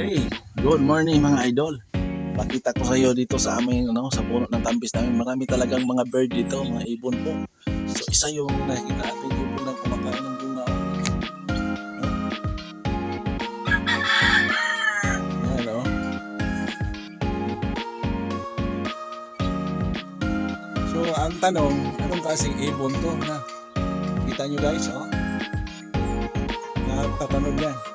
Hey, good morning mga idol. Pakita ko sa iyo dito sa aming ano, sa puno ng tambis namin. Marami talagang mga bird dito, mga ibon po. So isa yung nakikita natin ibon na kumakain ng bunga. Yan oh. So ang tanong, anong klaseng ibon to na? Kita nyo guys, oh. Nakapanood yan.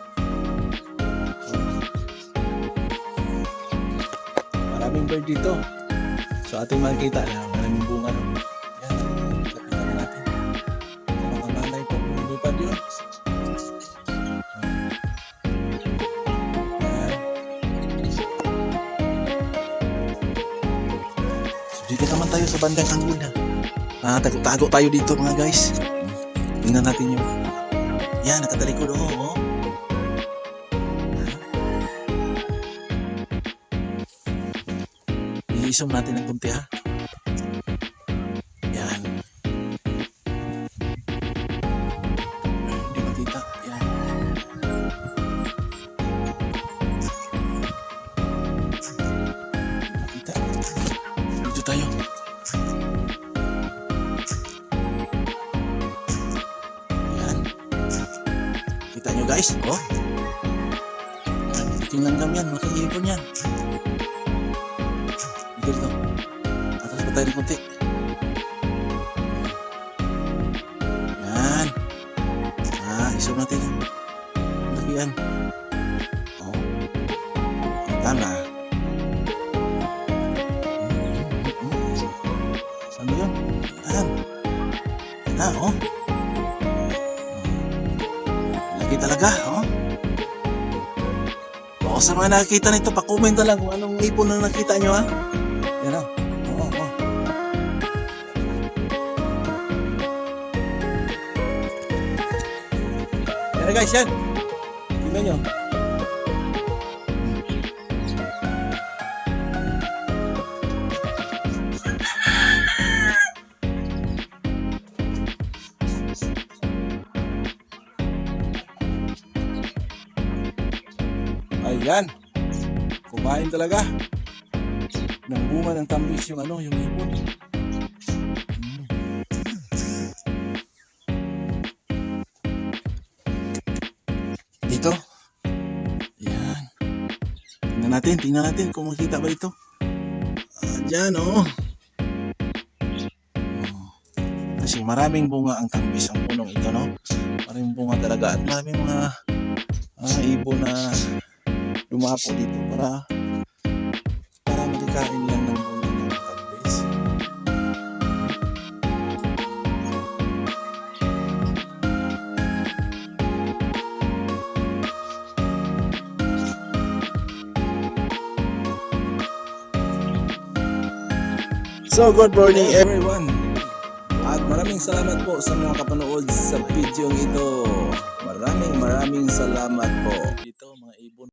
Bird dito. So ating makikita na maraming bunga. No? Yan. Lapitan na natin. Mga malay po. Lumipad yun. So dito naman tayo sa bandang anggun ha. Ah, tago, tago tayo dito mga guys. Tingnan natin yung yan, nakatalikod. Oo, oh, oh. I-zoom natin ng kunti ha. Yan. Hindi makita. Yan. Makita. Dito tayo. Yan. Kita nyo guys? Oh. Yan. Tingnan kami yan. Makaipon yan. Dito dito. Atas pa tayo ng konti. Yan. Ah, isog natin yan. Lagi yan. Oh. Tama. Saan ba yun? Yan. Yan na, oh. Lagi talaga, oh. O sa mga nakikita nito, pa-comment na lang kung anong ipon na nakita nyo ha. Yan na guys, yan. Tingnan nyo. Ayan. Kumain talaga. Ng bunga ng tambis yung ano, yung ibon. Natin, tingnan natin kung makita ba ito. Ah, dyan, oh. oh. Kasi maraming bunga ang tambis ang punong ito, no? Maraming bunga talaga at maraming mga ah, ibon na dumapo dito para para malikain lang So, good morning everyone. At maraming salamat po sa mga kapanood sa video ito. Maraming maraming salamat po. Dito mga ibon.